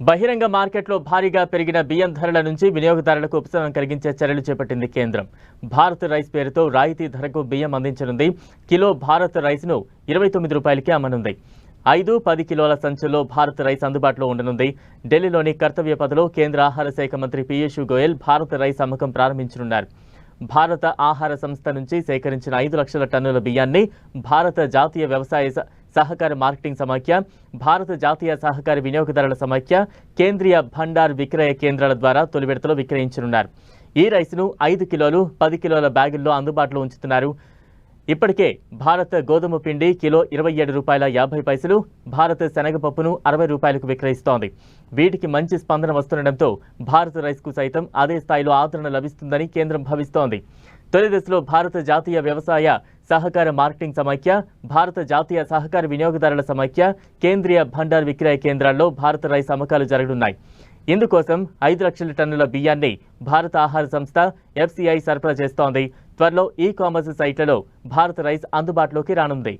బహిరంగ మార్కెట్లో భారీగా పెరిగిన బియ్యం ధరల నుంచి వినియోగదారులకు ఉపశమనం కలిగించే చర్యలు చేపట్టింది కేంద్రం. భారత్ రైస్ పేరుతో రాయితీ ధరకు బియ్యం అందించనుంది. కిలో భారత్ రైస్ను ఇరవై తొమ్మిది రూపాయలకి అమ్మనుంది. ఐదు పది కిలోల సంచుల్లో భారత్ రైస్ అందుబాటులో ఉండనుంది. ఢిల్లీలోని కర్తవ్య పదలో కేంద్ర ఆహార శాఖ మంత్రి పీయూష్ గోయల్ భారత్ రైస్ అమ్మకం ప్రారంభించనున్నారు. భారత ఆహార సంస్థ నుంచి సేకరించిన ఐదు లక్షల టన్నుల బియ్యాన్ని భారత జాతీయ వ్యవసాయ సహకార మార్కెటింగ్ సమాఖ్య భారత జాతీయ సహకార వినియోగదారుల సమాఖ్య కేంద్రీయ భండార్ విక్రయ కేంద్రాల ద్వారా తొలి విడతలో విక్రయించనున్నారు. ఈ రైస్ను ఐదు కిలోలు పది కిలోల బ్యాగుల్లో అందుబాటులో ఉంచుతున్నారు. ఇప్పటికే భారత గోధుమ పిండి కిలో ఇరవై ఏడు రూపాయల యాభై పైసలు భారత శనగపప్పును అరవై రూపాయలకు విక్రయిస్తోంది. వీటికి మంచి స్పందన వస్తుండటంతో భారత రైస్కు సైతం అదే స్థాయిలో ఆదరణ లభిస్తుందని కేంద్రం భావిస్తోంది. తొలి దశలో భారత జాతీయ వ్యవసాయ సహకార మార్కెటింగ్ సమాఖ్య భారత జాతీయ సహకార వినియోగదారుల సమాఖ్య కేంద్రీయ భండార్ విక్రయ కేంద్రాల్లో భారత రైస్ అమ్మకాలు జరగనున్నాయి. ఇందుకోసం ఐదు లక్షల టన్నుల బియ్యాన్ని భారత ఆహార సంస్థ ఎఫ్సిఐ సరఫరా చేస్తోంది. త్వరలో ఈ కామర్స్ సైట్లలో భారత రైస్ అందుబాటులోకి రానుంది.